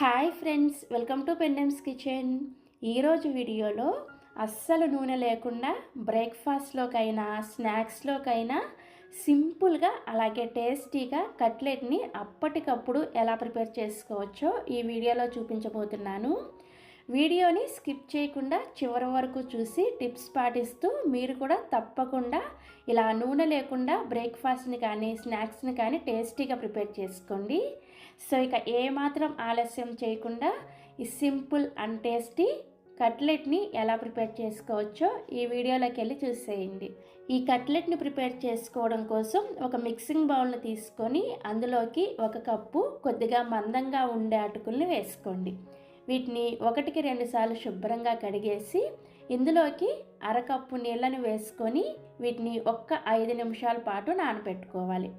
Hi friends welcome to Pendems kitchen. ఈరోజు వీడియోలో అస్సలు నూనె లేకుండా బ్రేక్ఫాస్ట్లోకైనా స్నాక్స్లోకైనా సింపుల్గా అలాగే టేస్టీగా కట్లెట్ని అప్పటికప్పుడు ఎలా ప్రిపేర్ చేసుకోవచ్చో ఈ వీడియోలో చూపించబోతున్నాను. వీడియోని స్కిప్ చేయకుండా చివరి వరకు చూసి టిప్స్ పాటిస్తూ మీరు కూడా తప్పకుండా ఇలా నూనె లేకుండా బ్రేక్ఫాస్ట్ని కానీ స్నాక్స్ని కానీ టేస్టీగా ప్రిపేర్ చేసుకోండి. సో ఇక ఏమాత్రం ఆలస్యం చేయకుండా ఈ సింపుల్ అండ్ టేస్టీ కట్లెట్ని ఎలా ప్రిపేర్ చేసుకోవచ్చో ఈ వీడియోలోకి వెళ్ళి చూసేయండి. ఈ కట్లెట్ని ప్రిపేర్ చేసుకోవడం కోసం ఒక మిక్సింగ్ బౌల్ని తీసుకొని అందులోకి ఒక కప్పు కొద్దిగా మందంగా ఉండే అటుకుల్ని వేసుకోండి. వీటిని ఒకటికి రెండు సార్లు శుభ్రంగా కడిగేసి ఇందులోకి అరకప్పు నీళ్ళని వేసుకొని వీటిని ఒక్క ఐదు నిమిషాల పాటు నానబెట్టుకోవాలి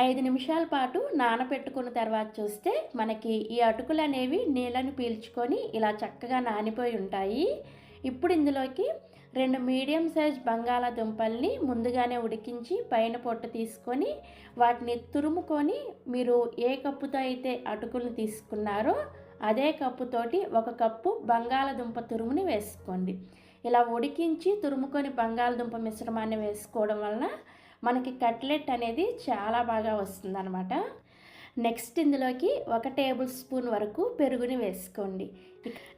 ఐదు నిమిషాల పాటు నానబెట్టుకున్న తర్వాత చూస్తే మనకి ఈ అటుకులు అనేవి నీళ్ళని పీల్చుకొని ఇలా చక్కగా నానిపోయి ఉంటాయి. ఇప్పుడు ఇందులోకి రెండు మీడియం సైజ్ బంగాళాదుంపల్ని ముందుగానే ఉడికించి పైన పొట్ట తీసుకొని వాటిని తురుముకొని మీరు ఏ కప్పుతో అయితే అటుకులను తీసుకున్నారో అదే కప్పుతోటి ఒక కప్పు బంగాళదుంప తురుముని వేసుకోండి. ఇలా ఉడికించి తురుముకొని బంగాళదుంప మిశ్రమాన్ని వేసుకోవడం వలన మనకి కట్లెట్ అనేది చాలా బాగా వస్తుందన్నమాట. నెక్స్ట్ ఇందులోకి ఒక టేబుల్ స్పూన్ వరకు పెరుగుని వేసుకోండి.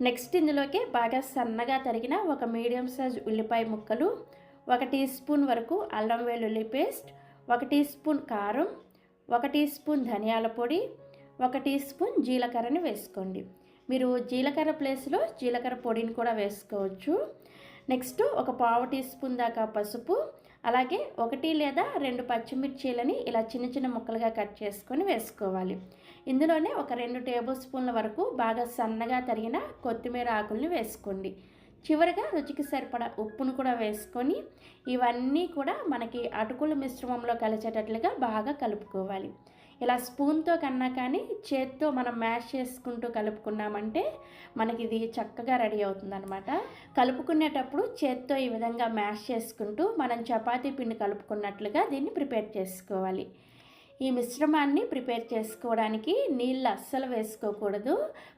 నెక్స్ట్ ఇందులోకి బాగా సన్నగా తరిగిన ఒక మీడియం సైజ్ ఉల్లిపాయ ముక్కలు ఒక టీ స్పూన్ వరకు అల్లం వెల్లుల్లి పేస్ట్ ఒక టీ స్పూన్ కారం ఒక టీ స్పూన్ ధనియాల పొడి ఒక టీ స్పూన్ జీలకర్రని వేసుకోండి. మీరు జీలకర్ర ప్లేస్లో జీలకర్ర పొడిని కూడా వేసుకోవచ్చు. నెక్స్ట్ ఒక పావు టీ స్పూన్ దాకా పసుపు అలాగే ఒకటి లేదా రెండు పచ్చిమిర్చీలని ఇలా చిన్న చిన్న ముక్కలుగా కట్ చేసుకొని వేసుకోవాలి. ఇందులోనే ఒక రెండు టేబుల్ స్పూన్ల వరకు బాగా సన్నగా తరిగిన కొత్తిమీర ఆకుల్ని వేసుకోండి. చివరిగా రుచికి సరిపడా ఉప్పును కూడా వేసుకొని ఇవన్నీ కూడా మనకి అటుకుల మిశ్రమంలో కలిసేటట్లుగా బాగా కలుపుకోవాలి. ఇలా స్పూన్తో కన్నా కానీ చేత్తో మనం మ్యాష్ చేసుకుంటూ కలుపుకున్నామంటే మనకి ఇది చక్కగా రెడీ అవుతుందన్నమాట. కలుపుకునేటప్పుడు చేత్తో ఈ విధంగా మ్యాష్ చేసుకుంటూ మనం చపాతీ పిండి కలుపుకున్నట్లుగా దీన్ని ప్రిపేర్ చేసుకోవాలి. ఈ మిశ్రమాన్ని ప్రిపేర్ చేసుకోవడానికి నీళ్ళు అస్సలు వేసుకోకూడదు.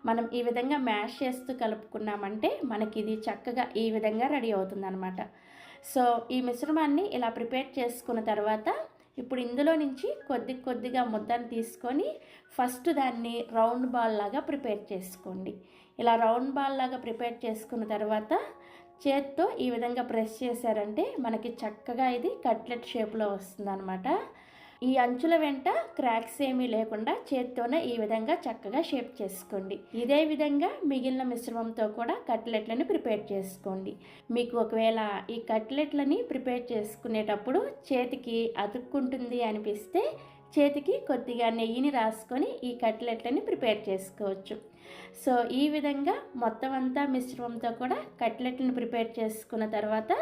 మనం ఈ విధంగా మ్యాష్ చేస్తూ కలుపుకున్నామంటే మనకి ఇది చక్కగా ఈ విధంగా రెడీ అవుతుందన్నమాట. సో ఈ మిశ్రమాన్ని ఇలా ప్రిపేర్ చేసుకున్న తర్వాత ఇప్పుడు ఇందులో నుంచి కొద్ది కొద్దిగా ముద్దను తీసుకొని ఫస్ట్ దాన్ని రౌండ్ బాల్ లాగా ప్రిపేర్ చేసుకోండి. ఇలా రౌండ్ బాల్ లాగా ప్రిపేర్ చేసుకున్న తర్వాత చేత్తో ఈ విధంగా ప్రెస్ చేశారంటే మనకి చక్కగా ఇది కట్లెట్ షేప్లో వస్తుందన్నమాట. ఈ అంచుల వెంట క్రాక్స్ ఏమీ లేకుండా చేత్తోనే ఈ విధంగా చక్కగా షేప్ చేసుకోండి. ఇదే విధంగా మిగిలిన మిశ్రమంతో కూడా కట్లెట్లని ప్రిపేర్ చేసుకోండి. మీకు ఒకవేళ ఈ కట్లెట్లని ప్రిపేర్ చేసుకునేటప్పుడు చేతికి అతుక్కుంటుంది అనిపిస్తే చేతికి కొద్దిగా నెయ్యిని రాసుకొని ఈ కట్లెట్లని ప్రిపేర్ చేసుకోవచ్చు. సో ఈ విధంగా మొత్తం అంతా మిశ్రమంతో కూడా కట్లెట్లను ప్రిపేర్ చేసుకున్న తర్వాత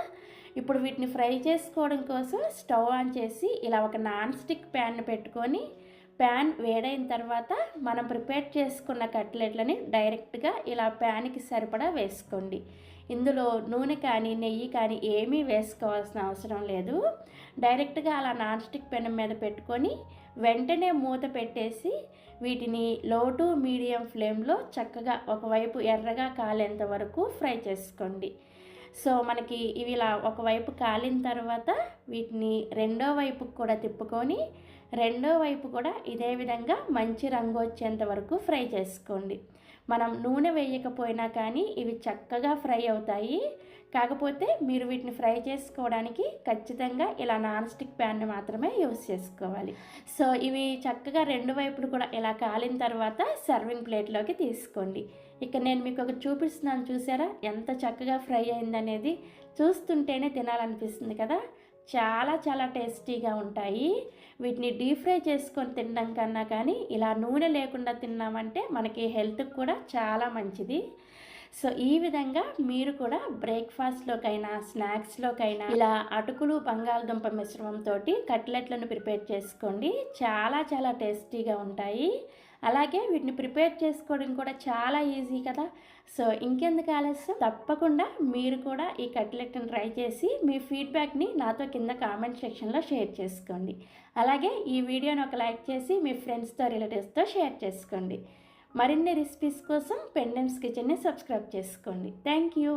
ఇప్పుడు వీటిని ఫ్రై చేసుకోవడం కోసం స్టవ్ ఆన్ చేసి ఇలా ఒక నాన్ స్టిక్ ప్యాన్ పెట్టుకొని ప్యాన్ వేడైన తర్వాత మనం ప్రిపేర్ చేసుకున్న కట్లెట్లని డైరెక్ట్గా ఇలా ప్యాన్కి సరిపడా వేసుకోండి. ఇందులో నూనె కానీ నెయ్యి కానీ ఏమీ వేసుకోవాల్సిన అవసరం లేదు. డైరెక్ట్గా అలా నాన్ స్టిక్ పెనం మీద పెట్టుకొని వెంటనే మూత పెట్టేసి వీటిని లో టు మీడియం ఫ్లేమ్లో చక్కగా ఒకవైపు ఎర్రగా కాలేంత వరకు ఫ్రై చేసుకోండి. సో మనకి ఇవి ఇలా ఒకవైపు కాలిన తర్వాత వీటిని రెండో వైపుకు కూడా తిప్పుకొని రెండో వైపు కూడా ఇదే విధంగా మంచి రంగు వచ్చేంత వరకు ఫ్రై చేసుకోండి. మనం నూనె వేయకపోయినా కానీ ఇవి చక్కగా ఫ్రై అవుతాయి. కాకపోతే మీరు వీటిని ఫ్రై చేసుకోవడానికి ఖచ్చితంగా ఇలా నాన్ స్టిక్ ప్యాన్ని మాత్రమే యూస్ చేసుకోవాలి. సో ఇవి చక్కగా రెండు వైపులు కూడా ఇలా కాలిన తర్వాత సర్వింగ్ ప్లేట్లోకి తీసుకోండి. ఇక నేను మీకు ఒకటి చూపిస్తున్నాను చూసారా? ఎంత చక్కగా ఫ్రై అయిందనేది. చూస్తుంటేనే తినాలనిపిస్తుంది కదా? చాలా చాలా టేస్టీగా ఉంటాయి. వీటిని డీప్ ఫ్రై చేసుకొని తినడం కన్నా కానీ ఇలా నూనె లేకుండా తిన్నామంటే మనకి హెల్త్కి కూడా చాలా మంచిది. సో ఈ విధంగా మీరు కూడా బ్రేక్ఫాస్ట్లోకైనా స్నాక్స్లోకైనా ఇలా అటుకులు బంగాళదుంప మిశ్రమంతో కట్లెట్లను ప్రిపేర్ చేసుకోండి. చాలా చాలా టేస్టీగా ఉంటాయి. అలాగే వీటిని ప్రిపేర్ చేసుకోవడం కూడా చాలా ఈజీ కదా. సో ఇంకెందుకు ఆలస్యం? తప్పకుండా మీరు కూడా ఈ కట్లెట్ని ట్రై చేసి మీ ఫీడ్బ్యాక్ని నాతో కింద కామెంట్ సెక్షన్లో షేర్ చేసుకోండి. అలాగే ఈ వీడియోని ఒక లైక్ చేసి మీ ఫ్రెండ్స్తో రిలేటివ్స్తో షేర్ చేసుకోండి. మరిన్ని రెసిపీస్ కోసం పెండెమ్స్ కిచెన్ని సబ్స్క్రైబ్ చేసుకోండి. Thank you.